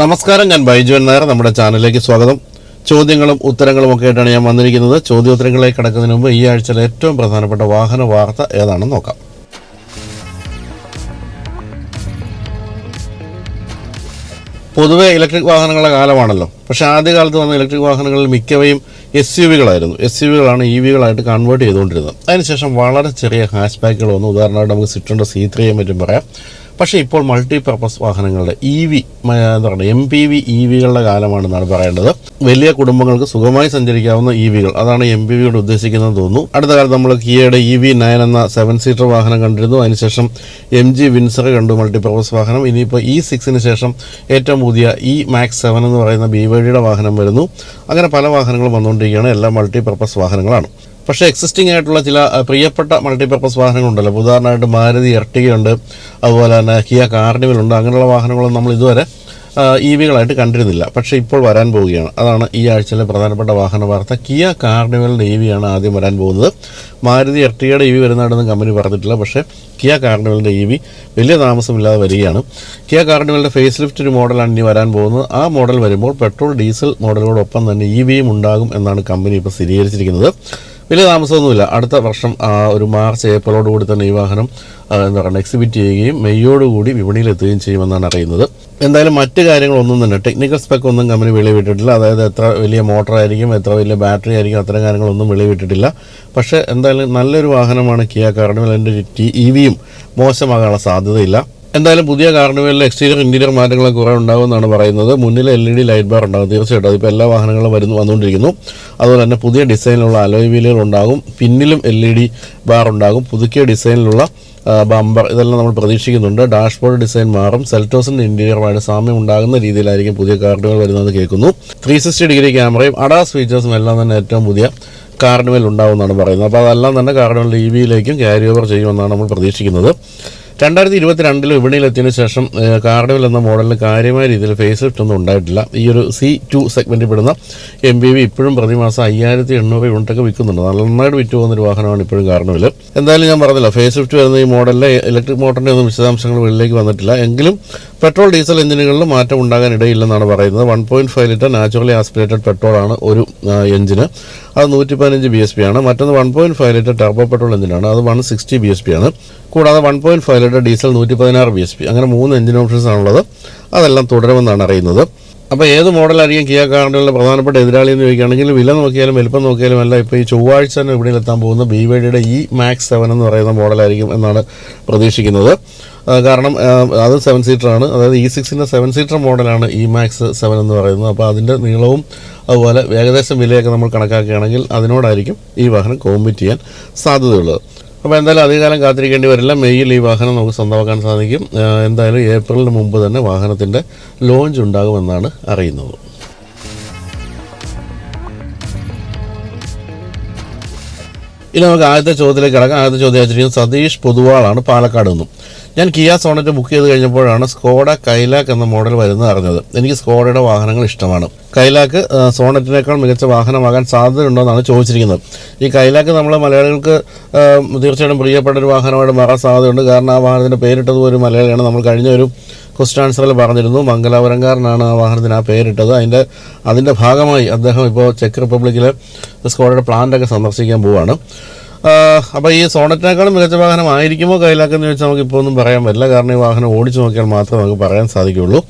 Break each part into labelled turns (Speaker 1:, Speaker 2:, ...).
Speaker 1: നമസ്കാരം ഞാൻ ബൈജുവൻ നായർ. നമ്മുടെ ചാനലിലേക്ക് സ്വാഗതം. ചോദ്യങ്ങളും ഉത്തരങ്ങളും ഒക്കെ ആയിട്ടാണ് ഞാൻ വന്നിരിക്കുന്നത്. ചോദ്യോത്തരങ്ങളിലേക്ക് കടക്കുന്നതിന് മുമ്പ് ഈ ആഴ്ചയിലെ ഏറ്റവും പ്രധാനപ്പെട്ട വാഹന വാർത്ത ഏതാണെന്ന് നോക്കാം. പൊതുവെ ഇലക്ട്രിക് വാഹനങ്ങളുടെ കാലമാണല്ലോ. പക്ഷേ ആദ്യകാലത്ത് വന്ന ഇലക്ട്രിക് വാഹനങ്ങളിൽ മിക്കവയും എസ് യു വികളായിരുന്നു. എസ് യു വികളാണ് ഇ വികളായിട്ട് കൺവേർട്ട് ചെയ്തുകൊണ്ടിരുന്നത്. അതിനുശേഷം വളരെ ചെറിയ ഹാഷ് ബാക്കുകൾ വന്നു. ഉദാഹരണമായിട്ട് നമുക്ക് സിറ്റുണ്ട് സി ത്രീയെ പറ്റും പറയാം. പക്ഷേ ഇപ്പോൾ മൾട്ടി പർപ്പസ് വാഹനങ്ങളുടെ ഇ വി എന്താ പറയുക എം പി വി ഇ വികളുടെ കാലമാണെന്നാണ് പറയേണ്ടത്. വലിയ കുടുംബങ്ങൾക്ക് സുഖമായി സഞ്ചരിക്കാവുന്ന ഇ വികൾ അതാണ് എം പി വിയോട് ഉദ്ദേശിക്കുന്നത് തോന്നുന്നു. അടുത്ത കാലത്ത് നമ്മൾ കിയയുടെ ഇ വി നയൻ എന്ന സെവൻ സീറ്റർ വാഹനം കണ്ടിരുന്നു. അതിനുശേഷം എം ജി വിൻസർ കണ്ടു മൾട്ടി പർപ്പസ് വാഹനം ഇനിയിപ്പോൾ ഇ സിക്സിന് ശേഷം ഏറ്റവും പുതിയ ഇ മാക്സ് സെവൻ എന്ന് പറയുന്ന ബി വൈഡിയുടെ വാഹനം വരുന്നു. അങ്ങനെ പല വാഹനങ്ങളും വന്നുകൊണ്ടിരിക്കുകയാണ്. എല്ലാം മൾട്ടി പർപ്പസ് വാഹനങ്ങളാണ്. പക്ഷേ എക്സിസ്റ്റിംഗ് ആയിട്ടുള്ള ചില പ്രിയപ്പെട്ട മൾട്ടിപർപ്പസ് വാഹനങ്ങളുണ്ടല്ലോ. ഉദാഹരണമായിട്ട് മാരുതി എർട്ടികയുണ്ട് അതുപോലെ തന്നെ കിയ കാർണിവൽ ഉണ്ട് അങ്ങനെയുള്ള വാഹനങ്ങളൊന്നും നമ്മൾ ഇതുവരെ ഇ വികളായിട്ട് കണ്ടിരുന്നില്ല. പക്ഷേ ഇപ്പോൾ വരാൻ പോവുകയാണ്. അതാണ് ഈ ആഴ്ചയിലെ പ്രധാനപ്പെട്ട വാഹന വാർത്ത. കിയ കാർണിവലിന്റെ ഇ വിയാണ് ആദ്യം വരാൻ പോകുന്നത്. മാരുതി എർട്ടിയുടെ ഇ വി വരുന്നതായിട്ടൊന്നും കമ്പനി പറഞ്ഞിട്ടില്ല. പക്ഷേ കിയ കാർണിവലിന്റെ ഇ വി വലിയ താമസമില്ലാതെ വരികയാണ്. കിയ കാർണിവലിന്റെ ഫേസ് ലിഫ്റ്റ് ഒരു മോഡലാണ് ഇനി വരാൻ പോകുന്നത്. ആ മോഡൽ വരുമ്പോൾ പെട്രോൾ ഡീസൽ മോഡലോടൊപ്പം തന്നെ ഇ വിയും ഉണ്ടാകും എന്നാണ് കമ്പനി ഇപ്പോൾ സ്ഥിരീകരിച്ചിരിക്കുന്നത്. വലിയ താമസമൊന്നുമില്ല. അടുത്ത വർഷം ഒരു മാർച്ച് ഏപ്രിലോടുകൂടി തന്നെ ഈ വാഹനം എന്താ പറയുക എക്സിബിറ്റ് ചെയ്യുകയും മെയ്യോടുകൂടി വിപണിയിൽ എത്തുകയും ചെയ്യുമെന്നാണ് അറിയുന്നത്. എന്തായാലും മറ്റ് കാര്യങ്ങളൊന്നും തന്നെ ടെക്നിക്കൽ സ്പെക്ക് ഒന്നും കമ്പനി വെളിവിട്ടിട്ടില്ല അതായത് എത്ര വലിയ മോട്ടർ ആയിരിക്കും എത്ര വലിയ ബാറ്ററി ആയിരിക്കും അത്തരം കാര്യങ്ങളൊന്നും വെളിവിട്ടിട്ടില്ല പക്ഷേ എന്തായാലും നല്ലൊരു വാഹനമാണ് കിയ കാരണം അതിന്റെ ടി ഇ വിയും മോശമാകാനുള്ള സാധ്യതയില്ല. എന്തായാലും പുതിയ കാർണിവലിലെ എക്സ്റ്റീരിയർ ഇന്റീരിയർ മാറ്റങ്ങളൊക്കെ കുറേ ഉണ്ടാകുമെന്നാണ് പറയുന്നത്. മുന്നിൽ L E D light bar ഉണ്ടാകും. തീർച്ചയായിട്ടും അതിപ്പോൾ എല്ലാ വാഹനങ്ങളും വരുന്നു വന്നുകൊണ്ടിരിക്കുന്നു. അതുപോലെ തന്നെ പുതിയ ഡിസൈനിലുള്ള അലോയ് വീലുകൾ ഉണ്ടാകും. പിന്നിലും എൽ ഇ ഡി ബാർ ഉണ്ടാകും. പുതുക്കിയ ഡിസൈനിലുള്ള ബമ്പർ ഇതെല്ലാം നമ്മൾ പ്രതീക്ഷിക്കുന്നുണ്ട്. ഡാഷ്ബോർഡ് ഡിസൈൻ മാറും. സെൽറ്റോസിന്റെ ഇന്റീരിയറുമായിട്ട് സാമ്യം ഉണ്ടാകുന്ന രീതിയിലായിരിക്കും പുതിയ കാർഡുകൾ വരുന്നത് കേൾക്കുന്നു. ത്രീ സിക്സ്റ്റി ഡിഗ്രി ക്യാമറയും അഡാസ് ഫീച്ചേഴ്സും എല്ലാം തന്നെ ഏറ്റവും പുതിയ കാർണിവൽ ഉണ്ടാവുമെന്നാണ് പറയുന്നത്. അപ്പോൾ അതെല്ലാം തന്നെ കാർണിവൽ ഇ വിയിലേക്കും ക്യാരി ഓവർ ചെയ്യുമെന്നാണ് നമ്മൾ പ്രതീക്ഷിക്കുന്നത്. രണ്ടായിരത്തി ഇരുപത്തിരണ്ടിൽ വിപണിയിലെത്തിയതിന് ശേഷം ഏഹ്, എന്ന മോഡലിന് കാര്യമായ രീതിയിൽ ഫേസ് ലിഫ്റ്റ് ഒന്നും ഉണ്ടായിട്ടില്ല. ഈ ഒരു സി ടു സെഗ്മെന്റിൽ പെടുന്ന എം ബി വി ഇപ്പോഴും പ്രതിമാസം അയ്യായിരത്തി എണ്ണൂറ് യൂണിറ്റൊക്കെ വിൽക്കുന്നുണ്ട്. നന്നായിട്ട് വിറ്റ് പോകുന്ന ഒരു വാഹനമാണ് ഇപ്പോഴും കാർണിവൽ എന്തായാലും ഞാൻ പറഞ്ഞില്ല ഫേസ് ലിഫ്റ്റ് വരുന്ന ഈ മോഡലിലെ ഇലക്ട്രിക് മോട്ടറിന്റെ ഒന്നും വിശദാംശങ്ങൾ വെളിയിലേക്ക് വന്നിട്ടില്ല. എങ്കിലും പെട്രോൾ ഡീസൽ എഞ്ചിനുകളിൽ മാറ്റം ഉണ്ടാകാൻ ഇടയില്ലെന്നാണ് പറയുന്നത്. One point five litre naturally aspirated petrol ആണ് ഒരു എഞ്ചിന്. അത് നൂറ്റി പതിനഞ്ച് ബി എസ് പി ആണ്. മറ്റൊന്ന് one point five litre turbo petrol എഞ്ചിനാണ്. അത് one sixty B S P ആണ്. കൂടാതെ one point five litre diesel നൂറ്റി പതിനാറ് ബി എസ് പി അങ്ങനെ മൂന്ന് എഞ്ചിൻ ഓപ്ഷൻസ് ആണുള്ളത്. അതെല്ലാം തുടരുമെന്നാണ് അറിയുന്നത്. അപ്പോൾ ഏത് മോഡലായിരിക്കും കിയ കാറിന്റെ പ്രധാനപ്പെട്ട എതിരാളി എന്ന് ചോദിക്കുകയാണെങ്കിൽ വില നോക്കിയാലും വലിപ്പം നോക്കിയാലും അല്ല ഇപ്പോൾ ഈ ചൊവ്വാഴ്ച തന്നെ ഇവിടെ എത്താൻ പോകുന്ന ബി വൈഡിയുടെ ഇ മാക്സ് സെവൻ എന്ന് പറയുന്ന മോഡലായിരിക്കും എന്നാണ് പ്രതീക്ഷിക്കുന്നത്. കാരണം അത് സെവൻ ആണ്. അതായത് ഇ സിക്സിന്റെ സെവൻ സീറ്റർ മോഡലാണ് ഇ മാക്സ് സെവൻ എന്ന് പറയുന്നത്. അപ്പോൾ അതിന്റെ നീളവും അതുപോലെ ഏകദേശം വിലയൊക്കെ നമ്മൾ കണക്കാക്കുകയാണെങ്കിൽ അതിനോടായിരിക്കും ഈ വാഹനം കോമ്പിറ്റ് ചെയ്യാൻ സാധ്യതയുള്ളത്. അപ്പോൾ എന്തായാലും അധികകാലം കാത്തിരിക്കേണ്ടി വരില്ല. മെയ്യിൽ ഈ വാഹനം നമുക്ക് സ്വന്തമാക്കാൻ സാധിക്കും. എന്തായാലും ഏപ്രിലിന് മുമ്പ് തന്നെ വാഹനത്തിന്റെ ലോഞ്ച് ഉണ്ടാകുമെന്നാണ് അറിയുന്നത്. ഇനി നമുക്ക് ആദ്യത്തെ ചോദ്യത്തിലേക്ക് കിടക്കാം. ആദ്യത്തെ ചോദ്യം വെച്ചിരിക്കുന്നത് സതീഷ് പൊതുവാളാണ് പാലക്കാട് നിന്നും. ഞാൻ കിയ സോണറ്റ് ബുക്ക് ചെയ്ത് കഴിഞ്ഞപ്പോഴാണ് സ്കോഡ കൈലാക്ക് എന്ന മോഡൽ വരുന്നത് അറിഞ്ഞത്. എനിക്ക് സ്കോഡയുടെ വാഹനങ്ങൾ ഇഷ്ടമാണ്. കൈലാക്ക് സോണറ്റിനേക്കാൾ മികച്ച വാഹനമാകാൻ സാധ്യതയുണ്ടോയെന്നാണ് ചോദിച്ചിരിക്കുന്നത്. ഈ കൈലാക്ക് നമ്മൾ മലയാളികൾക്ക് തീർച്ചയായിട്ടും പ്രിയപ്പെട്ട ഒരു വാഹനമായിട്ട് മാറാൻ സാധ്യതയുണ്ട്. കാരണം ആ വാഹനത്തിന്റെ പേരിട്ടത് ഒരു മലയാളിയാണ്. നമ്മൾ കഴിഞ്ഞ ഒരു ക്വസ്റ്റ്യൻ ആൻസറിൽ പറഞ്ഞിരുന്നു. മംഗലാപുരംകാരനാണ് ആ വാഹനത്തിന് ആ പേരിട്ടത്. അതിന്റെ അതിന്റെ ഭാഗമായി അദ്ദേഹം ഇപ്പോൾ ചെക്ക് റിപ്പബ്ലിക്കിലെ സ്കോഡയുടെ പ്ലാന്റൊക്കെ സന്ദർശിക്കാൻ പോവുകയാണ് അപ്പോൾ ഈ സോണറ്റിനേക്കാളും മികച്ച വാഹനം ആയിരിക്കുമോ കയ്യിലാക്കുന്നത് ചോദിച്ചാൽ നമുക്ക് ഇപ്പോൾ ഒന്നും പറയാൻ പറ്റില്ല. കാരണം ഈ വാഹനം ഓടിച്ചു നോക്കിയാൽ മാത്രമേ നമുക്ക് പറയാൻ സാധിക്കുകയുള്ളൂ.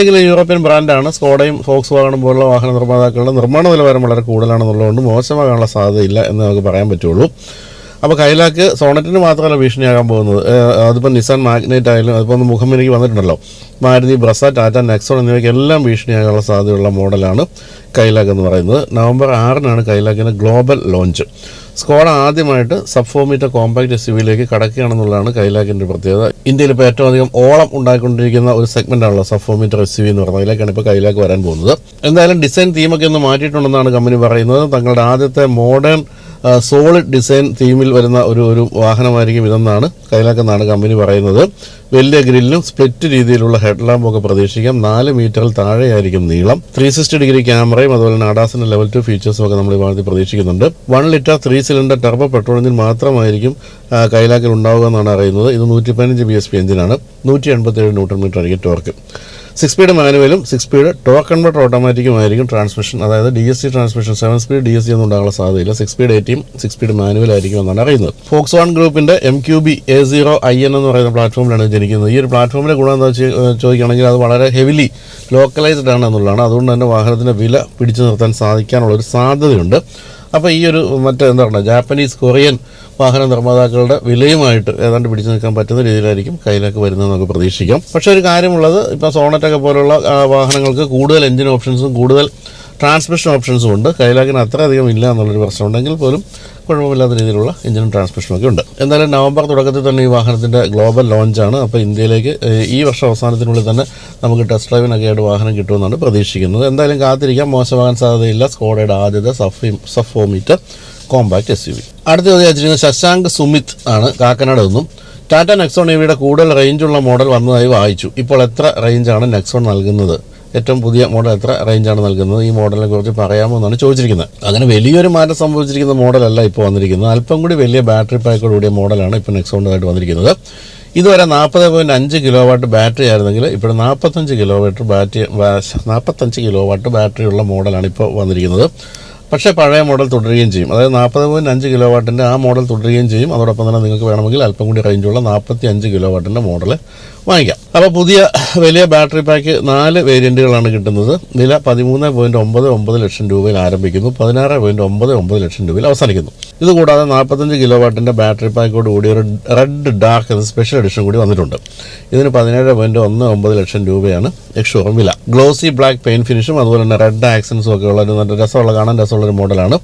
Speaker 1: എങ്കിലും യൂറോപ്യൻ ബ്രാൻഡാണ്. സ്കോഡയും ഫോക്സ് വാഗണും പോലുള്ള വാഹന നിർമ്മാതാക്കളുടെ നിർമ്മാണ നിലവാരം വളരെ കൂടുതലാണെന്നുള്ളതുകൊണ്ട് മോശമാകാനുള്ള സാധ്യതയില്ല എന്ന് നമുക്ക് പറയാൻ പറ്റുള്ളൂ. അപ്പോൾ കൈലാക്ക് സോണറ്റിന് മാത്രമല്ല ഭീഷണിയാകാൻ പോകുന്നത്. അതിപ്പോൾ നിസാൻ മാഗ്നേറ്റ് ആയാലും അതിപ്പോൾ ഒന്ന് എനിക്ക് വന്നിട്ടുണ്ടല്ലോ. മാരുതി ബ്രസ ടാറ്റ നെക്സോൺ എന്നിവയ്ക്ക് എല്ലാം ഭീഷണിയാകാനുള്ള സാധ്യതയുള്ള മോഡലാണ് കൈലാക്ക് എന്ന് പറയുന്നത്. നവംബർ ആറിനാണ് കൈലാക്കിന്റെ ഗ്ലോബൽ ലോഞ്ച്. സ്കോഡ ആദ്യമായിട്ട് സബ്ഫോമീറ്റർ കോമ്പാക്ട് എസ് യുവിയിലേക്ക് കടക്കുകയാണെന്നുള്ളതാണ് കൈലാക്കിന്റെ പ്രത്യേകത. ഇന്ത്യയിൽ ഇപ്പോൾ ഏറ്റവും അധികം ഓളം ഉണ്ടായിക്കൊണ്ടിരിക്കുന്ന ഒരു സെഗ്മെന്റ് ആണല്ലോ സബ്ഫോമീറ്റർ എസ് യു എന്ന് പറയുന്നത്. അതിലേക്കാണ് ഇപ്പോൾ കൈലാക്ക് വരാൻ പോകുന്നത്. എന്തായാലും ഡിസൈൻ തീമൊക്കെ ഒന്ന് മാറ്റിയിട്ടുണ്ടെന്നാണ് കമ്പനി പറയുന്നത്. തങ്ങളുടെ ആദ്യത്തെ മോഡേൺ സോളിഡ് ഡിസൈൻ തീമിൽ വരുന്ന ഒരു ഒരു വാഹനമായിരിക്കും ഇതെന്നാണ് കൈലാക്കെന്നാണ് കമ്പനി പറയുന്നത്. വലിയ ഗ്രില്ലും സ്പ്ലിറ്റ് രീതിയിലുള്ള ഹെഡ്ലാമ്പും ഒക്കെ പ്രതീക്ഷിക്കാം. നാല് മീറ്ററിൽ താഴെയായിരിക്കും നീളം. ത്രീ സിക്സ്റ്റി ഡിഗ്രി ക്യാമറയും അതുപോലെ തന്നെ അഡാസിന്റെ ലെവൽ ടു ഫീച്ചേഴ്സും ഒക്കെ നമ്മൾ ഈ വാഹനത്തിൽ പ്രതീക്ഷിക്കുന്നുണ്ട്. One litre three cylinder turbo petrol engine മാത്രമായിരിക്കും കൈലാക്കിൽ ഉണ്ടാവുക എന്നാണ് അറിയുന്നത്. ഇത് നൂറ്റി പതിനഞ്ച് ബി എസ് പി എഞ്ചിനാണ് നൂറ്റി എൺപത്തി ഏഴ് ന്യൂട്ടൺ മീറ്റർ ആയിരിക്കും ടോർക്ക് സിക്സ് സ്പീഡ് മാനുവലും സിക്സ് സ്പീഡ് ടോർക്ക് കൺവെർട്ടർ ഓട്ടോമാറ്റിക്കും ആയിരിക്കും ട്രാൻസ്മിഷൻ അതായത് D S C transmission seven speed D S C ഒന്നും ഉണ്ടാകാനുള്ള സാധ്യതയില്ല. സിക്സ് സ്പീഡ് എയ്റ്റിയും സിക്സ് സ്പീഡ് മാനുവൽ ആയിരിക്കും എന്നാണ് അറിയുന്നത്. ഫോക്സ് വൺ ഗ്രൂപ്പിന്റെ M Q B A zero I N എന്ന് പറയുന്ന പ്ലാറ്റ്ഫോമിലാണ് ജനിക്കുന്നത്. ഈ ഒരു പ്ലാറ്റ്ഫോമിന്റെ ഗുണം എന്താ ചോദിക്കുകയാണെങ്കിൽ അത് വളരെ ഹെവിലി ലോക്കലൈസ്ഡ് ആണ് എന്നുള്ളതാണ്. അതുകൊണ്ട് തന്നെ വാഹനത്തിന്റെ വില പിടിച്ചു നിർത്താൻ സാധിക്കാനുള്ള ഒരു സാധ്യതയുണ്ട്. അപ്പോൾ ഈ ഒരു മറ്റേ എന്താ പറയുക ജാപ്പനീസ് കൊറിയൻ വാഹന നിർമ്മാതാക്കളുടെ വിലയുമായിട്ട് ഏതാണ്ട് പിടിച്ചു നിൽക്കാൻ പറ്റുന്ന രീതിയിലായിരിക്കും കയ്യിലേക്ക് വരുന്നത് നമുക്ക് പ്രതീക്ഷിക്കാം. പക്ഷേ ഒരു കാര്യമുള്ളത് ഇപ്പോൾ സോണറ്റൊക്കെ പോലുള്ള വാഹനങ്ങൾക്ക് കൂടുതൽ എഞ്ചിൻ ഓപ്ഷൻസും കൂടുതൽ ട്രാൻസ്മിഷൻ ഓപ്ഷൻസും ഉണ്ട്. കൈലാക്കിന് അത്രയധികം ഇല്ല എന്നുള്ളൊരു പ്രശ്നമുണ്ടെങ്കിൽ പോലും കുഴപ്പമില്ലാത്ത രീതിയിലുള്ള എഞ്ചിനും ട്രാൻസ്മിഷനും ഒക്കെ ഉണ്ട്. എന്തായാലും നവംബർ തുടക്കത്തിൽ തന്നെ ഈ വാഹനത്തിന്റെ ഗ്ലോബൽ ലോഞ്ചാണ് അപ്പോൾ ഇന്ത്യയിലേക്ക് ഈ വർഷം അവസാനത്തിനുള്ളിൽ തന്നെ നമുക്ക് ടെസ്റ്റ് ഡ്രൈവിനൊക്കെ ആയിട്ട് വാഹനം കിട്ടുമെന്നാണ് പ്രതീക്ഷിക്കുന്നത്. എന്തായാലും കാത്തിരിക്കാം. മോശമാകാൻ സാധ്യതയില്ല. സ്കോഡയുടെ ആദ്യത്തെ സഫ് സഫോമീറ്റർ കോമ്പാക്ട് എസ് യു വി അടുത്ത ചോദിച്ചിരിക്കുന്നത് ശശാങ്ക് സുമിത് ആണ് കാക്കനാട് നിന്നും. ടാറ്റ നെക്സോൺ ഇവയുടെ കൂടുതൽ റേഞ്ചുള്ള മോഡൽ വന്നതായി വായിച്ചു. ഇപ്പോൾ എത്ര റേഞ്ചാണ് നെക്സോൺ നൽകുന്നത്? ഏറ്റവും പുതിയ മോഡൽ എത്ര റേഞ്ചാണ് നൽകുന്നത്? ഈ മോഡലിനെ കുറിച്ച് പറയാമോ എന്നാണ് ചോദിച്ചിരിക്കുന്നത്. അങ്ങനെ വലിയൊരു മാറ്റം സംഭവിച്ചിരിക്കുന്ന മോഡലല്ല ഇപ്പോൾ വന്നിരിക്കുന്നത്. അല്പം കൂടി വലിയ ബാറ്ററി പാക്കോട് കൂടിയ മോഡലാണ് ഇപ്പോൾ നെക്സോണ്ടായിട്ട് വന്നിരിക്കുന്നത്. ഇതുവരെ നാൽപ്പത് പോയിന്റ് അഞ്ച് കിലോ വാട്ട് ബാറ്ററി ആയിരുന്നെങ്കിൽ ഇപ്പോൾ നാൽപ്പത്തഞ്ച് കിലോ വാട്ട് ബാറ്ററി നാൽപ്പത്തഞ്ച് കിലോ വാട്ട് ബാറ്ററി ഉള്ള മോഡലാണ് ഇപ്പോൾ വന്നിരിക്കുന്നത്. പക്ഷേ പഴയ മോഡൽ തുടരുകയും ചെയ്യും. അതായത് നാൽപ്പത് പോയിന്റ് അഞ്ച് കിലോ വാട്ടിന്റെ ആ മോഡൽ തുടരുകയും ചെയ്യും. അതോടൊപ്പം തന്നെ നിങ്ങൾക്ക് വേണമെങ്കിൽ അല്പം കൂടി റേഞ്ചുള്ള നാൽപ്പത്തി അഞ്ച് കിലോ വാട്ടിന്റെ മോഡൽ വാങ്ങിക്കാം. അപ്പോൾ പുതിയ വലിയ ബാറ്ററി പാക്ക് നാല് വേരിയന്റുകളാണ് കിട്ടുന്നത്. വില പതിമൂന്ന് പോയിന്റ് ഒമ്പത് ഒമ്പത് ലക്ഷം രൂപയിൽ ആരംഭിക്കുന്നു. പതിനാറ് പോയിന്റ് ഒമ്പത് ഒമ്പത് ലക്ഷം രൂപയിൽ അവസാനിക്കുന്നു. ഇതുകൂടാതെ നാൽപ്പത്തഞ്ച് കിലോ വാട്ടിന്റെ ബാറ്ററി പാക്കോട് കൂടി ഒരു റെഡ് ഡാർക്ക് എന്ന സ്പെഷ്യൽ എഡിഷൻ കൂടി വന്നിട്ടുണ്ട്. ഇതിന് പതിനേഴ് പോയിന്റ് ഒന്ന് ഒമ്പത് ലക്ഷം രൂപയാണ് എക്സ്ഷോറും വില. ഗ്ലോസി ബ്ലാക്ക് പെയിൻ ഫിനിഷും അതുപോലെ തന്നെ റെഡ് ആക്സൻസും ഒക്കെ ഉള്ള ഒരു നല്ല രസമുള്ള കാണാൻ രസമുള്ള ഒരു മോഡലാണ്.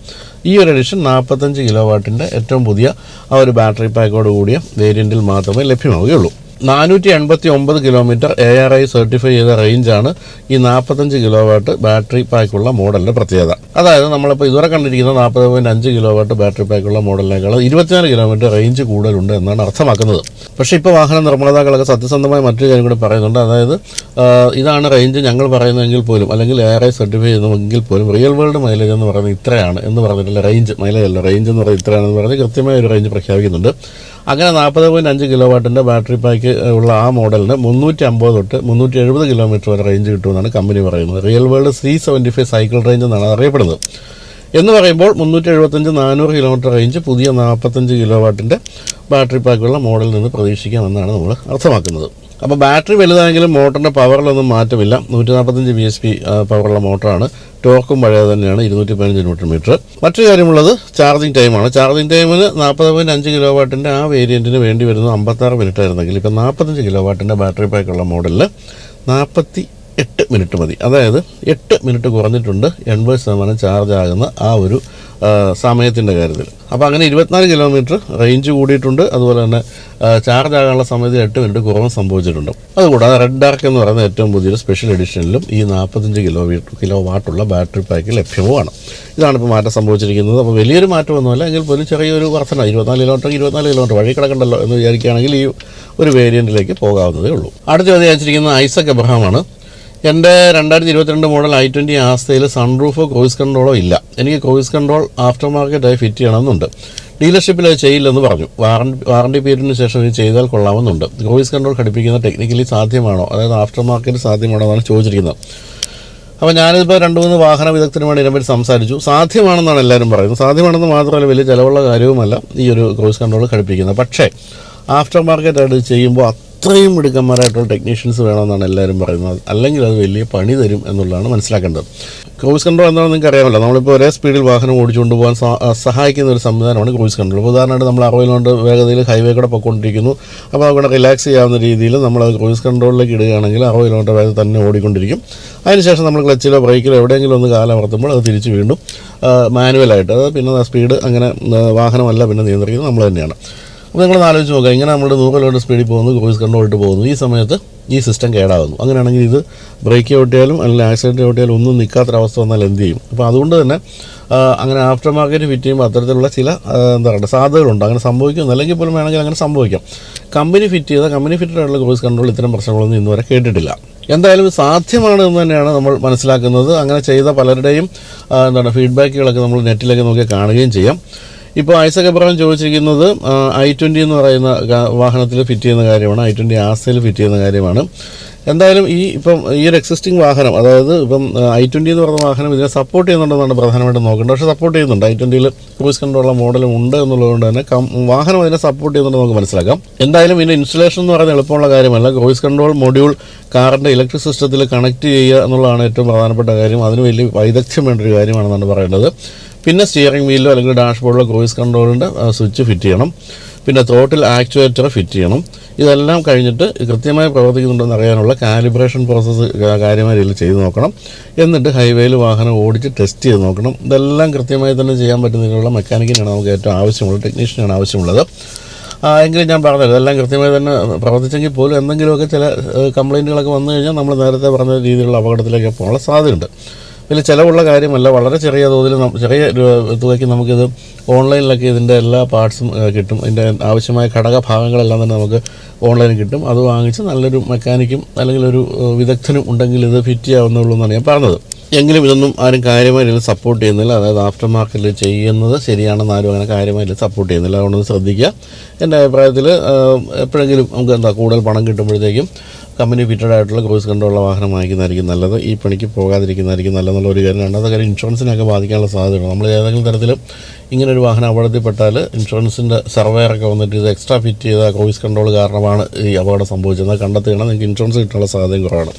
Speaker 1: ഈ ഒരു എഡിഷൻ നാൽപ്പത്തഞ്ച് കിലോ വാട്ടിന്റെ ഏറ്റവും പുതിയ ആ ഒരു ബാറ്ററി പാക്കോട് കൂടിയ വേരിയന്റിൽ മാത്രമേ ലഭ്യമാവുകയുള്ളൂ. നാനൂറ്റി എൺപത്തി ഒമ്പത് kilometre A R I certify ചെയ്ത റേഞ്ചാണ് ഈ നാൽപ്പത്തഞ്ച് കിലോ വാട്ട് ബാറ്ററി പാക്കുള്ള മോഡലിന്റെ പ്രത്യേകത. അതായത് നമ്മളിപ്പോൾ ഇതുവരെ കണ്ടിരിക്കുന്ന നാൽപ്പത് പോയിന്റ് അഞ്ച് കിലോ വാട്ട് ബാറ്ററി പാക്കുള്ള മോഡലിനേക്കാൾ ഇരുപത്തിനാല് കിലോമീറ്റർ റേഞ്ച് കൂടുതലുണ്ട് എന്നാണ് അർത്ഥമാക്കുന്നത്. പക്ഷേ ഇപ്പോൾ വാഹന നിർമ്മാതാക്കളൊക്കെ സത്യസന്ധമായ മറ്റൊരു കാര്യം കൂടി പറയുന്നുണ്ട്. അതായത് ഇതാണ് റേഞ്ച് ഞങ്ങൾ പറയുന്നതെങ്കിൽ പോലും അല്ലെങ്കിൽ എ ആർ ഐ സർട്ടിഫൈ ചെയ്യുന്നതെങ്കിൽ പോലും റിയൽ വേൾഡ് മൈലേജ് എന്ന് പറയുന്നത് ഇത്രയാണ് എന്ന് പറഞ്ഞിട്ടുള്ള റേഞ്ച് മൈലേജ് അല്ല റേഞ്ച് എന്ന് പറയുന്നത് ഇത്രയാണെന്ന് പറഞ്ഞ് കൃത്യമായ ഒരു റേഞ്ച് പ്രഖ്യാപിക്കുന്നുണ്ട്. അങ്ങനെ നാൽപ്പത് പോയിന്റ് അഞ്ച് കിലോ വാട്ടിന്റെ ബാറ്ററി പാക്ക് ഉള്ള ആ മോഡലിന് മുന്നൂറ്റി അമ്പത് തൊട്ട് മുന്നൂറ്റി എഴുപത് കിലോമീറ്റർ വരെ റേഞ്ച് കിട്ടുമെന്നാണ് കമ്പനി പറയുന്നത്. Real world C seventy five cycle range എന്നാണ് അറിയപ്പെടുന്നത്. എന്ന് പറയുമ്പോൾ മുന്നൂറ്റി എഴുപത്തഞ്ച് നാനൂറ് കിലോമീറ്റർ റേഞ്ച് പുതിയ നാൽപ്പത്തഞ്ച് കിലോ വാട്ടിന്റെ ബാറ്ററി പാക്കുള്ള മോഡലിൽ നിന്ന് പ്രതീക്ഷിക്കാമെന്നാണ് നമ്മൾ അർത്ഥമാക്കുന്നത്. അപ്പോൾ ബാറ്ററി വലുതാണെങ്കിലും മോട്ടറിന്റെ പവറിലൊന്നും മാറ്റമില്ല. നൂറ്റി നാൽപ്പത്തഞ്ച് ബി എസ് പി പവറുള്ള മോട്ടറാണ്. ടോക്കും പഴയത് തന്നെയാണ് ഇരുന്നൂറ്റി പതിനഞ്ച് ന്യൂട്ടർ മീറ്റർ. മറ്റൊരു കാര്യമുള്ളത് ചാർജിങ് ടൈമാണ്. ചാർജിങ് ടൈമിന് നാൽപ്പത് പോയിന്റ് അഞ്ച് കിലോ വാട്ടിന്റെ ആ വേരിയന്റിന് വേണ്ടി വരുന്നത് അമ്പത്താറ് മിനിറ്റ് ആയിരുന്നെങ്കിൽ ഇപ്പോൾ നാൽപ്പത്തഞ്ച് കിലോ വാട്ടിന്റെ ബാറ്ററി പാക്കുള്ള മോഡലിൽ നാൽപ്പത്തി എട്ട് മിനിറ്റ് മതി. അതായത് എട്ട് മിനിറ്റ് കുറഞ്ഞിട്ടുണ്ട് എൺപത് ശതമാനം ചാർജ് ആകുന്ന ആ ഒരു സമയത്തിന്റെ കാര്യത്തിൽ. അപ്പോൾ അങ്ങനെ ഇരുപത്തിനാല് കിലോമീറ്റർ റേഞ്ച് കൂടിയിട്ടുണ്ട്. അതുപോലെ തന്നെ ചാർജ് ആകാനുള്ള സമയത്ത് എട്ട് മിനിറ്റ് കുറവ് സംഭവിച്ചിട്ടുണ്ട്. അതുകൂടാതെ റെഡ് ഡാർക്ക് എന്ന് പറയുന്ന ഏറ്റവും പുതിയൊരു സ്പെഷ്യൽ എഡിഷനിലും ഈ നാൽപ്പത്തഞ്ച് കിലോമീറ്റർ കിലോ വാട്ടുള്ള ബാറ്ററി പാക്ക് ലഭ്യവുമാണ്. ഇതാണ് ഇപ്പോൾ മാറ്റം സംഭവിച്ചിരിക്കുന്നത്. അപ്പോൾ വലിയൊരു മാറ്റമൊന്നുമല്ല എങ്കിൽ പോലും ചെറിയൊരു വർധന ഇരുപത്തിനാല് കിലോമീറ്റർ ഇരുപത്തിനാല് കിലോമീറ്റർ വഴി കിടക്കണ്ടല്ലോ എന്ന് വിചാരിക്കുകയാണെങ്കിൽ ഈ ഒരു വേരിയന്റിലേക്ക് പോകാവുന്നതേ ഉള്ളൂ. അടുത്ത ചോദ്യം അയച്ചിരിക്കുന്നത് ഐസക് എബ്രഹാമാണ്. എന്റെ രണ്ടായിരത്തി ഇരുപത്തിരണ്ട് മോഡൽ ഐ ട്വന്റി ആസ്തയിൽ സൺറൂഫോ കോയിസ് കൺട്രോളോ ഇല്ല. എനിക്ക് കോയിസ് കൺട്രോൾ ആഫ്റ്റർ മാർക്കറ്റായി ഫിറ്റ് ചെയ്യണമെന്നുണ്ട്. ഡീലർഷിപ്പിൽ അത് ചെയ്യില്ലെന്ന് പറഞ്ഞു. വാറണ്ടി വാറണ്ടി പീരീഡിന് ശേഷം ഇത് ചെയ്താൽ കൊള്ളാമെന്നുണ്ട്. കോയിസ് കൺട്രോൾ ഘടിപ്പിക്കുന്ന ടെക്നിക്കലി സാധ്യമാണോ? അതായത് ആഫ്റ്റർ മാർക്കറ്റ് സാധ്യമാണോ എന്നാണ് ചോദിച്ചിരിക്കുന്നത്. അപ്പോൾ ഞാനിപ്പോൾ രണ്ട് മൂന്ന് വാഹന വിദഗ്ധരുമായിട്ട് ഇതിനെപ്പറ്റി സംസാരിച്ചു. സാധ്യമാണെന്നാണ് എല്ലാവരും പറയുന്നത്. സാധ്യമാണെന്ന് മാത്രമല്ല വലിയ ചിലവുള്ള കാര്യവുമല്ല ഈ ഒരു ക്രൂസ് കൺട്രോൾ ഘടിപ്പിക്കുന്നത്. പക്ഷേ ആഫ്റ്റർ മാർക്കറ്റായിട്ട് ചെയ്യുമ്പോൾ അത്രയും മിടുക്കന്മാരായിട്ടുള്ള ടെക്നീഷ്യൻസ് വേണമെന്നാണ് എല്ലാവരും പറയുന്നത്. അല്ലെങ്കിൽ അത് വലിയ പണി തരും എന്നുള്ളതാണ് മനസ്സിലാക്കേണ്ടത്. ക്രൂസ് കൺട്രോൾ എന്താണെന്ന് നിങ്ങൾക്ക് അറിയാമല്ലോ. നമ്മളിപ്പോൾ ഒരേ സ്പീഡിൽ വാഹനം ഓടിച്ചുകൊണ്ട് പോകാൻ സഹായിക്കുന്ന ഒരു സംവിധാനമാണ് ക്രൂസ് കൺട്രോൾ ഉദാഹരണമായിട്ട് നമ്മൾ അറുപത് കിലോമീറ്റർ വേഗതയിൽ ഹൈവേ കൂടെ പൊയ്ക്കൊണ്ടിരിക്കുന്നു അപ്പോൾ അവിടെ റിലാക്സ് ചെയ്യാവുന്ന രീതിയിൽ നമ്മൾ അത് ക്രൂസ് കൺട്രോളിലേക്ക് ഇടുകയാണെങ്കിൽ അറുപത് കിലോമീറ്റർ വേഗത തന്നെ ഓടിക്കൊണ്ടിരിക്കും. അതിനുശേഷം നമ്മൾ ക്ലച്ചിലോ ബ്രേക്കിലോ എവിടെയെങ്കിലും ഒന്ന് കാലമർത്തുമ്പോൾ അത് തിരിച്ച് വീണ്ടും മാനുവലായിട്ട് അത് പിന്നെ സ്പീഡ് അങ്ങനെ വാഹനമല്ല പിന്നെ നിയന്ത്രിക്കുന്നത്. നമ്മൾ തന്നെയാണ്. അപ്പോൾ നിങ്ങൾ ആലോചിച്ച് നോക്കുക. ഇങ്ങനെ നമ്മൾ നൂറ് കിലോമീറ്റർ സ്പീഡിൽ പോകുന്നു ക്രൂസ് കണ്ടോട്ട് പോകുന്നു. ഈ സമയത്ത് ഈ സിസ്റ്റം കേടാകുന്നു. അങ്ങനെയാണെങ്കിൽ ഇത് ബ്രേക്ക് ചവിട്ടിയാലും അല്ലെങ്കിൽ ആക്സിഡന്റ് ചവിട്ടിയാലും ഒന്നും നിൽക്കാത്തൊരവസ്ഥ വന്നാൽ എന്ത് ചെയ്യും? അപ്പോൾ അതുകൊണ്ട് തന്നെ അങ്ങനെ ആഫ്റ്റർ മാർക്കറ്റ് ഫിറ്റ് ചെയ്യുമ്പോൾ അത്തരത്തിലുള്ള ചില എന്താ പറയുക സാധ്യതകളുണ്ട്. അങ്ങനെ സംഭവിക്കുന്നു അല്ലെങ്കിൽ പോലും വേണമെങ്കിൽ അങ്ങനെ സംഭവിക്കാം. കമ്പനി ഫിറ്റ് ചെയ്ത കമ്പനി ഫിറ്റഡ് ആയിട്ടുള്ള ക്രൂസ് കൺട്രോൾ ഇത്തരം പ്രശ്നങ്ങളൊന്നും ഇന്നുവരെ കേട്ടിട്ടില്ല. എന്തായാലും സാധ്യമാണ് എന്ന് തന്നെയാണ് നമ്മൾ മനസ്സിലാക്കുന്നത്. അങ്ങനെ ചെയ്ത പലരുടെയും എന്താണ് ഫീഡ്ബാക്കുകളൊക്കെ നമ്മൾ നെറ്റിലൊക്കെ നോക്കി കാണുകയും ചെയ്യാം. ഇപ്പോൾ ഐസക് എബ്രഹാം ചോദിച്ചിരിക്കുന്നത് ഐ ട്വന്റി എന്ന് പറയുന്ന വാഹനത്തിൽ ഫിറ്റ് ചെയ്യുന്ന കാര്യമാണ് ഐ ട്വന്റി ആസയിൽ ഫിറ്റ് ചെയ്യുന്ന കാര്യമാണ്. എന്തായാലും ഈ ഇപ്പം ഈ ഒരു എക്സിസ്റ്റിംഗ് വാഹനം അതായത് ഇപ്പം ഐ ട്വന്റി എന്ന് പറയുന്ന വാഹനം ഇതിനെ സപ്പോർട്ട് ചെയ്യുന്നുണ്ടെന്നാണ് പ്രധാനമായിട്ടും നോക്കേണ്ടത്. പക്ഷേ സപ്പോർട്ട് ചെയ്യുന്നുണ്ട്. ഐ ട്വന്റിയിൽ ക്രൂസ് കൺട്രോളുള്ള മോഡലും ഉണ്ട് എന്നുള്ളതുകൊണ്ട് തന്നെ വാഹനം അതിനെ സപ്പോർട്ട് ചെയ്യുന്നുണ്ടെന്ന് നമുക്ക് മനസ്സിലാക്കാം. എന്തായാലും ഇതിന്റെ ഇൻസ്റ്റലേഷൻ എന്ന് പറയുന്നത് എളുപ്പമുള്ള കാര്യമല്ല. ക്രൂസ് കൺട്രോൾ മൊഡ്യൂൾ കാറിന്റെ ഇലക്ട്രിക് സിസ്റ്റത്തിൽ കണക്ട് ചെയ്യുക എന്നുള്ളതാണ് ഏറ്റവും പ്രധാനപ്പെട്ട കാര്യം. അതിന് വലിയ വൈദഗ്ധ്യം വേണ്ട ഒരു കാര്യമാണെന്നാണ് പറയേണ്ടത്. പിന്നെ സ്റ്റിയറിംഗ് വീലിലോ അല്ലെങ്കിൽ ഡാഷ്ബോർഡിലോ ക്രൂയിസ് കൺട്രോളിന്റെ സ്വിച്ച് ഫിറ്റ് ചെയ്യണം. പിന്നെ ത്രോട്ടിൽ ആക്ച്വേറ്റർ ഫിറ്റ് ചെയ്യണം. ഇതെല്ലാം കഴിഞ്ഞിട്ട് കൃത്യമായി പ്രവർത്തിക്കുന്നുണ്ടെന്ന് അറിയാനുള്ള കാലിബ്രേഷൻ പ്രോസസ്സ് കാര്യമായ രീതിയിൽ ചെയ്ത് നോക്കണം. എന്നിട്ട് ഹൈവേയിൽ വാഹനം ഓടിച്ച് ടെസ്റ്റ് ചെയ്ത് നോക്കണം. ഇതെല്ലാം കൃത്യമായി തന്നെ ചെയ്യാൻ പറ്റുന്നതിനുള്ള മെക്കാനിക്കിനാണ് നമുക്ക് ഏറ്റവും ആവശ്യമുള്ളത് ടെക്നീഷ്യനാണ് ആവശ്യമുള്ളത്. എങ്കിലും ഞാൻ പറഞ്ഞത് ഇതെല്ലാം കൃത്യമായി തന്നെ പ്രവർത്തിച്ചെങ്കിൽ പോലും എന്തെങ്കിലുമൊക്കെ ചില കംപ്ലൈന്റുകളൊക്കെ വന്നു കഴിഞ്ഞാൽ നമ്മൾ നേരത്തെ പറഞ്ഞ രീതിയിലുള്ള അപകടത്തിലേക്ക് പോകാനുള്ള സാധ്യതയുണ്ട്. വലിയ ചിലവുള്ള കാര്യമല്ല. വളരെ ചെറിയ തോതിൽ ചെറിയ തുകയ്ക്ക് നമുക്കിത് ഓൺലൈനിലൊക്കെ ഇതിന്റെ എല്ലാ പാർട്സും കിട്ടും. ഇതിന്റെ ആവശ്യമായ ഘടകഭാഗങ്ങളെല്ലാം തന്നെ നമുക്ക് ഓൺലൈനിൽ കിട്ടും. അത് വാങ്ങിച്ച് നല്ലൊരു മെക്കാനിക്കും അല്ലെങ്കിൽ ഒരു വിദഗ്ധനും ഉണ്ടെങ്കിൽ ഇത് ഫിറ്റ് ചെയ്യാവുന്നുള്ളൂ എന്നാണ് ഞാൻ പറഞ്ഞത്. എങ്കിലും ഇതൊന്നും ആരും കാര്യമായി ഇതിൽ സപ്പോർട്ട് ചെയ്യുന്നില്ല. അതായത് ആഫ്റ്റർ മാർക്കറ്റിൽ ചെയ്യുന്നത് ശരിയാണെന്ന് ആരും അങ്ങനെ കാര്യമായി സപ്പോർട്ട് ചെയ്യുന്നില്ല. അതുകൊണ്ട് ശ്രദ്ധിക്കുക. എന്റെ അഭിപ്രായത്തിൽ എപ്പോഴെങ്കിലും നമുക്ക് എന്താ കൂടുതൽ പണം കിട്ടുമ്പോഴത്തേക്കും കമ്പനി ഫിറ്റഡ് ആയിട്ടുള്ള ക്രൂസ് കൺട്രോളുള്ള വാഹനം വാങ്ങിക്കുന്നതായിരിക്കും നല്ലത്. ഈ പണിക്ക് പോകാതിരിക്കുന്നതായിരിക്കും നല്ലതെന്നുള്ള ഒരു കാര്യം രണ്ടാമത്തെ കാര്യം ഇൻഷുറൻസിനൊക്കെ ബാധിക്കാനുള്ള സാധ്യതയുണ്ട്. നമ്മൾ ഏതെങ്കിലും തരത്തിൽ ഇങ്ങനെ ഒരു വാഹനം അപകടത്തിൽപ്പെട്ടാൽ ഇൻഷുറൻസിന്റെ സർവേയറൊക്കെ വന്നിട്ട് ഇത് എക്സ്ട്രാ ഫിറ്റ് ചെയ്ത ക്രൂസ് കൺട്രോൾ കാരണമാണ് ഈ അപകടം സംഭവിച്ചത്. അത് കണ്ടെത്തുകയാണ് നിങ്ങൾക്ക് ഇൻഷുറൻസ് കിട്ടാനുള്ള സാധ്യതയും കുറവാണ്.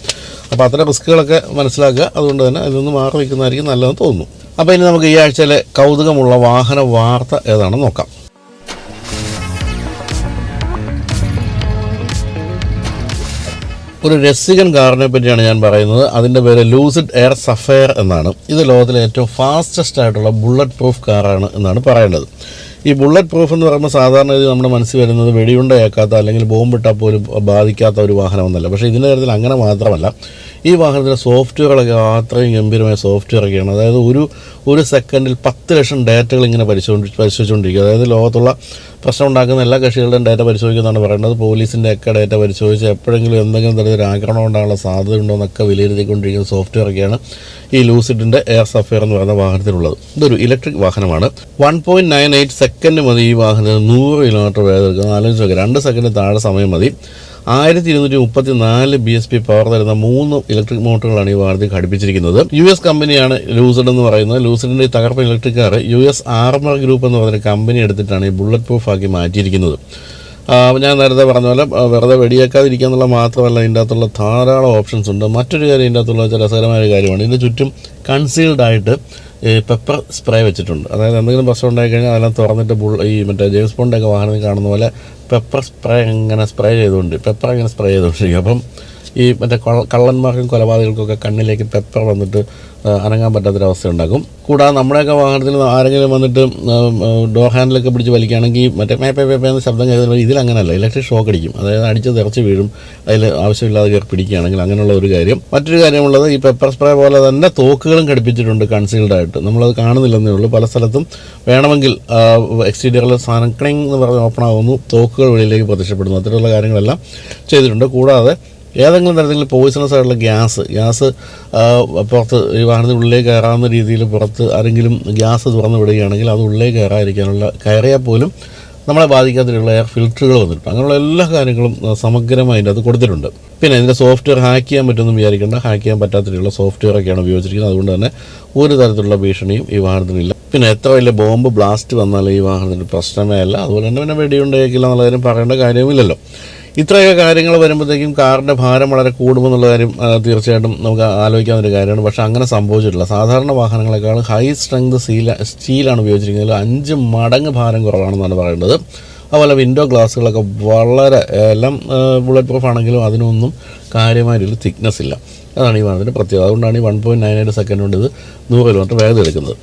Speaker 1: അപ്പോൾ അത്തരം റിസ്ക്കുകളൊക്കെ മനസ്സിലാക്കുക. അതുകൊണ്ട് തന്നെ ഇതൊന്ന് മാറി നിൽക്കുന്നതായിരിക്കും നല്ലതെന്ന് തോന്നുന്നു. അപ്പോൾ ഇനി നമുക്ക് ഈ ആഴ്ചയിലെ കൗതുകമുള്ള വാഹന വാർത്ത ഏതാണെന്ന് നോക്കാം. ഒരു രസികൻ കാറിനെ പറ്റിയാണ് ഞാൻ പറയുന്നത്. അതിന്റെ പേര് ലൂസിഡ് എയർ സഫയർ എന്നാണ്. ഇത് ലോകത്തിലെ ഏറ്റവും ഫാസ്റ്റസ്റ്റ് ആയിട്ടുള്ള ബുള്ളറ്റ് പ്രൂഫ് കാറാണ് എന്നാണ് പറയേണ്ടത്. ഈ ബുള്ളറ്റ് പ്രൂഫ് എന്ന് പറയുമ്പോൾ സാധാരണ ഇത് നമ്മുടെ മനസ്സിൽ വരുന്നത് വെടിയുണ്ടയേക്കാത്ത അല്ലെങ്കിൽ ബോംബിട്ടാൽ പോലും ബാധിക്കാത്ത ഒരു വാഹനമൊന്നുമല്ല പക്ഷേ ഇതിന്റെ കാര്യത്തിൽ അങ്ങനെ മാത്രമല്ല. ഈ വാഹനത്തിലെ സോഫ്റ്റ്വെയറുകളൊക്കെ അത്രയും ഗംഭീരമായ സോഫ്റ്റ്വെയറൊക്കെയാണ്. അതായത് ഒരു ഒരു സെക്കൻഡിൽ പത്ത് ലക്ഷം ഡാറ്റകൾ ഇങ്ങനെ പരിശോധി പരിശോധിച്ചുകൊണ്ടിരിക്കുക. അതായത് ലോകത്തുള്ള പ്രശ്നം ഉണ്ടാക്കുന്ന എല്ലാ കക്ഷികളുടെയും ഡാറ്റ പരിശോധിക്കുന്നതാണ് പറയുന്നത്. പോലീസിന്റെ ഒക്കെ ഡാറ്റ പരിശോധിച്ച് എപ്പോഴെങ്കിലും എന്തെങ്കിലും തരത്തിൽ ആക്രമണം ഉണ്ടാകാനുള്ള സാധ്യത ഉണ്ടോ എന്നൊക്കെ വിലയിരുത്തിക്കൊണ്ടിരിക്കുന്ന സോഫ്റ്റ്വെയറൊക്കെയാണ് ഈ ലൂസിഡിന്റെ എയർ സഫയർ എന്ന് പറയുന്ന വാഹനത്തിലുള്ളത്. ഇതൊരു ഇലക്ട്രിക് വാഹനമാണ്. One point nine eight second മതി ഈ വാഹനത്തിന്. നൂറ് കിലോമീറ്റർ വേഗം എടുക്കുന്നത് ആലോചിച്ച് രണ്ട് സെക്കൻഡ് താഴെ സമയം മതി. ആയിരത്തി ഇരുന്നൂറ്റി മുപ്പത്തി നാല് ബി എസ് പി പവർ തരുന്ന മൂന്ന് ഇലക്ട്രിക് മോട്ടോറുകളാണ് ഈ വാഹനത്തിൽ ഘടിപ്പിച്ചിരിക്കുന്നത്. യു എസ് കമ്പനിയാണ് ലൂസിഡ് എന്ന് പറയുന്നത്. ലൂസിഡിന്റെ തകർപ്പൻ electric car U S Armor group എന്ന് പറയുന്ന കമ്പനി എടുത്തിട്ടാണ് ഈ ബുള്ളറ്റ് പ്രൂഫ് ആക്കി മാറ്റിയിരിക്കുന്നത്. ഞാൻ നേരത്തെ പറഞ്ഞ പോലെ വെറുതെ വെടിയേക്കാതിരിക്കുക എന്നുള്ള മാത്രമല്ല ഇതിന്റെ അകത്തുള്ള ധാരാളം ഓപ്ഷൻസ് ഉണ്ട്. മറ്റൊരു കാര്യം ഇതിന്റെ അകത്തുള്ള രസകരമായ കാര്യമാണ്. ഇതിന്റെ ചുറ്റും കൺസീൽഡ് ആയിട്ട് പെപ്പർ സ്പ്രേ വെച്ചിട്ടുണ്ട്. അതായത് എന്തെങ്കിലും പ്രശ്നം ഉണ്ടായി കഴിഞ്ഞാൽ അതെല്ലാം തുറന്നിട്ട് ബുൾ ഈ മറ്റേ ജെയിംസ് ബോണ്ടൊക്കെ വാഹനത്തിൽ കാണുന്ന പോലെ പെപ്പർ സ്പ്രേ ഇങ്ങനെ സ്പ്രേ ചെയ്തുകൊണ്ട് പെപ്പർ ഇങ്ങനെ സ്പ്രേ ചെയ്തുകൊണ്ടിരിക്കും. അപ്പം ഈ മറ്റേ കൊള്ള- കള്ളന്മാർക്കും കൊലപാതകങ്ങൾക്കൊക്കെ കണ്ണിലേക്ക് പെപ്പർ വന്നിട്ട് അനങ്ങാൻ പറ്റാത്തൊരവസ്ഥ ഉണ്ടാകും കൂടാതെ നമ്മുടെയൊക്കെ വാഹനത്തിൽ ആരെങ്കിലും വന്നിട്ട് ഡോർ ഹാൻഡിലൊക്കെ പിടിച്ച് വലിക്കുകയാണെങ്കിൽ മറ്റേ മേപ്പേ പേപ്പേ എന്ന ശബ്ദം കേൾക്കുന്നത് ഇതിലങ്ങനല്ല. ഇലക്ട്രിക് ഷോക്ക് അടിക്കും. അതായത് അടിച്ച് തിറച്ച് വീഴും. അതിൽ ആവശ്യമില്ലാതെ കയറി പിടിക്കുകയാണെങ്കിൽ അങ്ങനെയുള്ള ഒരു കാര്യം. മറ്റൊരു കാര്യമുള്ളത് ഈ പെപ്പർ സ്പ്രേ പോലെ തന്നെ തോക്കുകളും ഘടിപ്പിച്ചിട്ടുണ്ട് കൺസീൽഡ് ആയിട്ട് നമ്മളത് കാണുന്നില്ലെന്നേ ഉള്ളൂ. പല സ്ഥലത്തും വേണമെങ്കിൽ എക്സ്റ്റീരിയറിലെ സാധനം ക്ലിങ് എന്ന് പറഞ്ഞ് ഓപ്പൺ ആകുന്നു തോക്കുകൾ വെളിയിലേക്ക് പ്രത്യക്ഷപ്പെടുന്നു. അത്തരത്തിലുള്ള കാര്യങ്ങളെല്ലാം ചെയ്തിട്ടുണ്ട്. കൂടാതെ ഏതെങ്കിലും തരത്തിലുള്ള പോയിസണസ് ആയിട്ടുള്ള ഗ്യാസ് ഗ്യാസ് പുറത്ത് ഈ വാഹനത്തിന് ഉള്ളിലേക്ക് കയറാവുന്ന രീതിയിൽ പുറത്ത് ആരെങ്കിലും ഗ്യാസ് തുറന്ന് വിടുകയാണെങ്കിൽ അത് ഉള്ളിലേക്ക് കയറാതിരിക്കാനുള്ള കയറിയാൽ പോലും നമ്മളെ ബാധിക്കാത്തതിലുള്ള എയർ ഫിൽറ്ററുകൾ വന്നിട്ടുണ്ട്. അങ്ങനെയുള്ള എല്ലാ കാര്യങ്ങളും സമഗ്രമായി അത് കൊടുത്തിട്ടുണ്ട്. പിന്നെ ഇതിന്റെ സോഫ്റ്റ്വെയർ ഹാക്ക് ചെയ്യാൻ പറ്റുമെന്ന് വിചാരിക്കേണ്ട ഹാക്ക് ചെയ്യാൻ പറ്റാത്ത സോഫ്റ്റ്വെയർ ഒക്കെയാണ് ഉപയോഗിച്ചിരിക്കുന്നത്. അതുകൊണ്ട് തന്നെ ഒരു തരത്തിലുള്ള ഭീഷണിയും ഈ വാഹനത്തിനില്ല പിന്നെ എത്ര വലിയ ബോംബ് ബ്ലാസ്റ്റ് വന്നാലും ഈ വാഹനത്തിന് പ്രശ്നമേ അല്ല. അതുപോലെ തന്നെ പിന്നെ വെടിയുണ്ടായേക്കില്ല എന്നുള്ള കാര്യം പറയേണ്ട കാര്യവുമില്ലല്ലോ. ഇത്രയൊക്കെ കാര്യങ്ങൾ വരുമ്പോഴത്തേക്കും കാറിന്റെ ഭാരം വളരെ കൂടുമെന്നുള്ള കാര്യം തീർച്ചയായിട്ടും നമുക്ക് ആലോചിക്കാവുന്ന ഒരു കാര്യമാണ്. പക്ഷേ അങ്ങനെ സംഭവിച്ചിട്ടില്ല. സാധാരണ വാഹനങ്ങളെക്കാൾ ഹൈ സ്ട്രെങ്ത് സ്റ്റീല സ്റ്റീലാണ് ഉപയോഗിച്ചിരിക്കുന്നത്. അഞ്ച് മടങ്ങ് ഭാരം കുറവാണെന്നാണ് പറയുന്നത്. അതുപോലെ വിൻഡോ ഗ്ലാസ്സുകളൊക്കെ വളരെ എല്ലാം ബുള്ളറ്റ് പ്രൂഫ് ആണെങ്കിലും അതിനൊന്നും കാര്യമായൊരു തിക്നെസ് ഇല്ല. അതാണ് ഈ വാഹനത്തിന്റെ പ്രത്യേകത. അതുകൊണ്ടാണ് ഈ one point nine eight second കൊണ്ട് ഇത് നൂറ് കിലോമീറ്റർ വേഗത എടുക്കുന്നത്.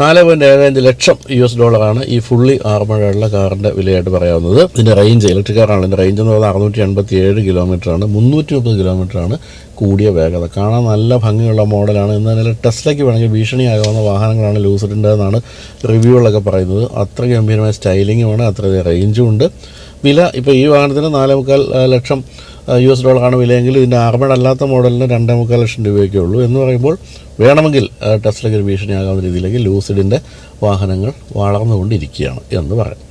Speaker 1: നാല് പോയിന്റ് ഏഴ് അഞ്ച് ലക്ഷം യു എസ് ഡോളറാണ് ഈ ഫുള്ളി ആർമഡുള്ള കാറിന്റെ വിലയായിട്ട് പറയാവുന്നത്. ഇതിന്റെ റേഞ്ച് ഇലക്ട്രിക് കാറാണ് ഇതിന്റെ റേഞ്ച് എന്ന് പറയുന്നത് അറുന്നൂറ്റി എൺപത്തി ഏഴ് കിലോമീറ്ററാണ് മുന്നൂറ്റി മുപ്പത് കിലോമീറ്ററാണ് കൂടിയ വേഗത. കാണാൻ നല്ല ഭംഗിയുള്ള മോഡലാണ് എന്നാൽ ടെസ്ലയ്ക്ക് വേണമെങ്കിൽ ഭീഷണിയാകാവുന്ന വാഹനങ്ങളാണ് ലൂസിഡിന്റെ എന്നാണ് റിവ്യൂകളൊക്കെ പറയുന്നത്. അത്ര ഗംഭീരമായ സ്റ്റൈലിങ്ങുമാണ് അത്രയധികം റേഞ്ചും ഉണ്ട്. വില ഇപ്പോൾ ഈ വാഹനത്തിന് നാലേ മുക്കാൽ ലക്ഷം യു എസ് ഡോളറാണ് വിലയെങ്കിൽ ഇതിന്റെ ആർമഡ് അല്ലാത്ത മോഡലിന് രണ്ടേ മുക്കാൽ ലക്ഷം രൂപയൊക്കെ ഉള്ളൂ എന്ന് പറയുമ്പോൾ വേണമെങ്കിൽ ടെസ്റ്റിലേക്ക് ഒരു ഭീഷണിയാകാവുന്ന രീതിയിലേക്ക് ലൂസിഡിന്റെ വാഹനങ്ങൾ വളർന്നുകൊണ്ടിരിക്കുകയാണ് എന്ന് പറയാം.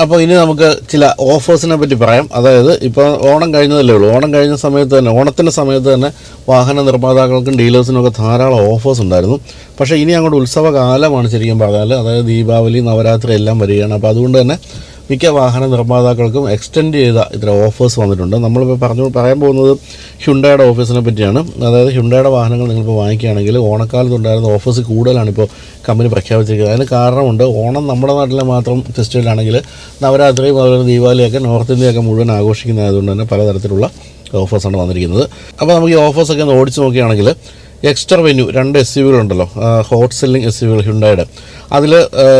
Speaker 1: അപ്പോൾ ഇനി നമുക്ക് ചില ഓഫേഴ്സിനെ പറ്റി പറയാം. അതായത് ഇപ്പോൾ ഓണം കഴിഞ്ഞതല്ലേ ഉള്ളൂ. ഓണം കഴിഞ്ഞ സമയത്ത് തന്നെ ഓണത്തിന്റെ സമയത്ത് തന്നെ വാഹന നിർമ്മാതാക്കൾക്കും ഡീലേഴ്സിനും ഒക്കെ ധാരാളം ഓഫേഴ്സ് ഉണ്ടായിരുന്നു. പക്ഷേ ഇനി അങ്ങോട്ട് ഉത്സവകാലമാണ് ശരിക്കും പറഞ്ഞാൽ അതായത് ദീപാവലി നവരാത്രി എല്ലാം വരികയാണ്. അപ്പോൾ അതുകൊണ്ട് തന്നെ മിക്ക വാഹന നിർമ്മാതാക്കൾക്കും എക്സ്റ്റെൻഡ് ചെയ്ത ഇത്ര ഓഫേഴ്സ് വന്നിട്ടുണ്ട്. നമ്മളിപ്പോൾ പറഞ്ഞു പറയാൻ പോകുന്നത് ഹ്യുണ്ടയുടെ ഓഫീസിനെ പറ്റിയാണ്. അതായത് ഹ്യുണ്ടയുടെ വാഹനങ്ങൾ നിങ്ങളിപ്പോൾ വാങ്ങിക്കുകയാണെങ്കിൽ ഓണക്കാലത്ത് ഉണ്ടായിരുന്ന ഓഫേഴ്സ് കൂടുതലാണ് ഇപ്പോൾ കമ്പനി പ്രഖ്യാപിച്ചിരിക്കുന്നത്. അതിന് കാരണമുണ്ട് ഓണം നമ്മുടെ നാട്ടിലെ മാത്രം ഫെസ്റ്റിവലാണെങ്കിൽ നവരാത്രിയും അതുപോലെ ദീപാവലിയൊക്കെ നോർത്ത് ഇന്ത്യയൊക്കെ മുഴുവൻ ആഘോഷിക്കുന്നതായതുകൊണ്ട് തന്നെ പലതരത്തിലുള്ള ഓഫേഴ്സാണ് വന്നിരിക്കുന്നത് അപ്പോൾ നമുക്ക് ഈ ഓഫേഴ്സൊക്കെ ഒന്ന് ഓടിച്ച് നോക്കുകയാണെങ്കിൽ എക്സ്ട്രാ വെന്യൂ രണ്ട് എസ് യു വികളുണ്ടല്ലോ ഹോട്ട് സെല്ലിംഗ് എസ് യു വികൾ ഹ്യുണ്ടായുടെ. അതിൽ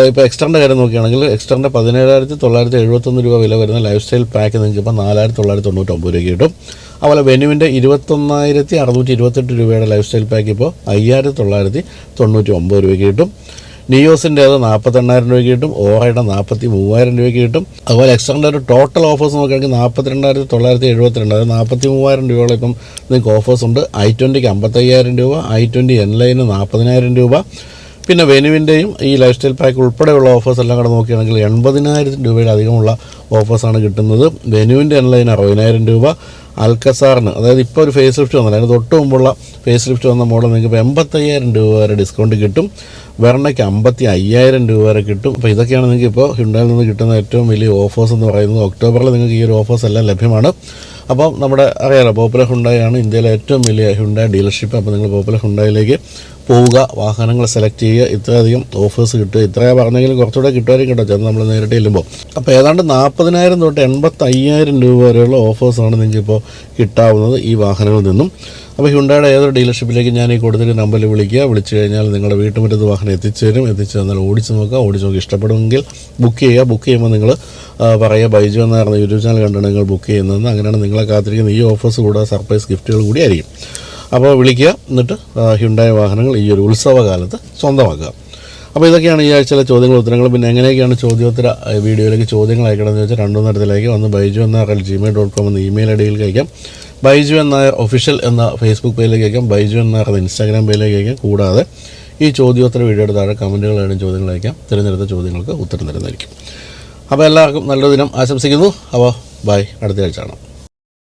Speaker 1: ഇപ്പോൾ എക്സ്ട്രാന്റെ കാര്യം നോക്കുകയാണെങ്കിൽ എക്സ്ട്രാന്റെ പതിനേഴായിരത്തി തൊള്ളായിരത്തി എഴുപത്തൊന്ന് രൂപ വില വരുന്ന ലൈഫ് സ്റ്റൈൽ പാക്ക് നിങ്ങൾക്ക് ഇപ്പോൾ നാലായിരത്തി തൊള്ളായിരത്തി തൊണ്ണൂറ്റൊമ്പത് രൂപയ്ക്ക് കിട്ടും. അതുപോലെ വെന്യൂവിന്റെ ഇരുപത്തൊന്നായിരത്തി അറുന്നൂറ്റി ഇരുപത്തെട്ട് രൂപയുടെ ലൈഫ് സ്റ്റൈൽ പാക്ക് ഇപ്പോൾ അയ്യായിരത്തി തൊള്ളായിരത്തി തൊണ്ണൂറ്റി ഒമ്പത് രൂപയ്ക്ക് കിട്ടും. നിയോസിന്റെ അത് നാൽപ്പത്തെണ്ണായിരം രൂപയ്ക്ക് കിട്ടും ഓഹയുടെ നാൽപ്പത്തി മൂവായിരം രൂപയ്ക്ക് കിട്ടും. അതുപോലെ എക്സ്ട്രാന്റെ ഒരു ടോട്ടൽ ഓഫേഴ്സ് നോക്കുകയാണെങ്കിൽ നാൽപ്പത്തിരണ്ടായിരത്തി തൊള്ളായിരത്തി എഴുപത്തിരണ്ട് അതായത് നാൽപ്പത്തി മൂവായിരം രൂപയോളം ഇപ്പം നിങ്ങൾക്ക് ഓഫേഴ്സ് ഉണ്ട്. ഐ ട്വന്റിക്ക് അമ്പത്തയ്യായിരം രൂപ ഐ ട്വന്റി എൻ ലൈന് നാൽപ്പതിനായിരം രൂപ. പിന്നെ വെനുവിന്റെയും ഈ ലൈഫ് സ്റ്റൈൽ പാക്ക് ഉൾപ്പെടെയുള്ള ഓഫേഴ്സ് എല്ലാം കൂടെ നോക്കുകയാണെങ്കിൽ എൺപതിനായിരം രൂപയുടെ അധികമുള്ള ഓഫേഴ്സാണ് കിട്ടുന്നത്. വെനുവിന്റെ എൻ ലൈന് അറുപതിനായിരം രൂപ. അൽക്കസാറിന് അതായത് ഇപ്പോൾ ഒരു ഫേസ് ലിഫ്റ്റ് വന്നില്ല അതിന് തൊട്ട് മുമ്പുള്ള ഫേസ് ലിഫ്റ്റ് വന്ന മോഡൽ നിങ്ങൾക്ക് ഇപ്പോൾ എൺപത്തയ്യായിരം രൂപ വരെ ഡിസ്കൗണ്ട് കിട്ടും. വെർണയ്ക്ക് അമ്പത്തി അയ്യായിരം രൂപ വരെ കിട്ടും. അപ്പോൾ ഇതൊക്കെയാണ് നിങ്ങൾക്ക് ഇപ്പോൾ ഹിണ്ടായിൽ നിന്ന് കിട്ടുന്ന ഏറ്റവും വലിയ ഓഫേഴ്സ് എന്ന് പറയുന്നത്. ഒക്ടോബറിൽ നിങ്ങൾക്ക് ഈ ഒരു ഓഫേഴ്സ് എല്ലാം ലഭ്യമാണ്. അപ്പം നമ്മുടെ അറിയാലോ പോപ്പുലർ ഹുണ്ടായാണ് ഇന്ത്യയിലെ ഏറ്റവും വലിയ ഹുണ്ടായ ഡീലർഷിപ്പ് അപ്പോൾ നിങ്ങൾ പോപ്പുലർ ഹുണ്ടായിലേക്ക് പോവുക വാഹനങ്ങൾ സെലക്ട് ചെയ്യുക ഇത്രയധികം ഓഫേഴ്സ് കിട്ടുക. ഇത്രയാ പറഞ്ഞെങ്കിലും കുറച്ചുകൂടെ കിട്ടുമായിരിക്കും കേട്ടോ. ചെന്ന് നമ്മൾ നേരിട്ട് ചെല്ലുമ്പോൾ അപ്പോൾ ഏതാണ്ട് നാൽപ്പതിനായിരം തൊട്ട് എൺപത്തയ്യായിരം രൂപ വരെയുള്ള ഓഫേഴ്സാണ് നിങ്ങൾക്ക് ഇപ്പോൾ കിട്ടാവുന്നത് ഈ വാഹനങ്ങളിൽ നിന്നും. അപ്പോൾ ഹുണ്ടായുടെ ഏതൊരു ഡീലർഷിപ്പിലേക്ക് ഞാൻ ഈ കൊടുത്തിട്ട് നമ്പറിൽ വിളിക്കുക വിളിച്ചു കഴിഞ്ഞാൽ നിങ്ങളുടെ വീട്ടുമുറ്റത്ത് വാഹനം എത്തിച്ചു തരും. എത്തിച്ചു തന്നാൽ ഓടിച്ച് നോക്കുക ഓടിച്ച് നോക്കി ഇഷ്ടപ്പെടുമെങ്കിൽ ബുക്ക് ചെയ്യുക. ബുക്ക് ചെയ്യുമ്പോൾ നിങ്ങൾ പറയുക ബൈജു എന്ന് പറഞ്ഞ യൂട്യൂബ് ചാനൽ കണ്ടാണ് നിങ്ങൾ ബുക്ക് ചെയ്യുന്നത് അങ്ങനെയാണ് നിങ്ങളെ കാത്തിരിക്കുന്ന ഈ ഓഫേഴ്സ് കൂടാതെ സർപ്രൈസ് ഗിഫ്റ്റുകൾ കൂടി ആയിരിക്കും. അപ്പോൾ വിളിക്കുക. എന്നിട്ട് ഹ്യുണ്ടായ വാഹനങ്ങൾ ഈ ഒരു ഉത്സവകാലത്ത് സ്വന്തമാക്കുക. അപ്പോൾ ഇതൊക്കെയാണ് ഈ ആഴ്ചയിലെ ചോദ്യങ്ങൾ ഉത്തരങ്ങൾ. പിന്നെ എങ്ങനെയൊക്കെയാണ് ചോദ്യോത്തര വീഡിയോയിലേക്ക് ചോദ്യങ്ങൾ അയക്കണമെന്ന് വെച്ചാൽ രണ്ടു തരത്തിലേക്ക് ഒന്ന് ബൈജു എന്ന ജിമെയിൽ ഡോട്ട് കോം എന്ന ഇമെയിൽ ഐ ഡിയിലേക്ക് അയക്കാം. ബൈജു എന്ന ഒഫീഷ്യൽ എന്ന ഫേസ്ബുക്ക് പേജിലേക്ക് അയക്കാം. ബൈജു എന്ന ഇൻസ്റ്റാഗ്രാം പേജിലേക്ക് അയക്കാം. കൂടാതെ ഈ ചോദ്യോത്തര വീഡിയോയുടെ താഴെ കമന്റുകളാണ് ചോദ്യങ്ങൾ അയക്കാം. തിരഞ്ഞെടുത്ത ചോദ്യങ്ങൾക്ക് ഉത്തരം തരുന്നതായിരിക്കും. അപ്പോൾ എല്ലാവർക്കും നല്ലൊരു ദിനം ആശംസിക്കുന്നു. അപ്പോൾ ബൈ അടുത്ത ആഴ്ച കാണാം.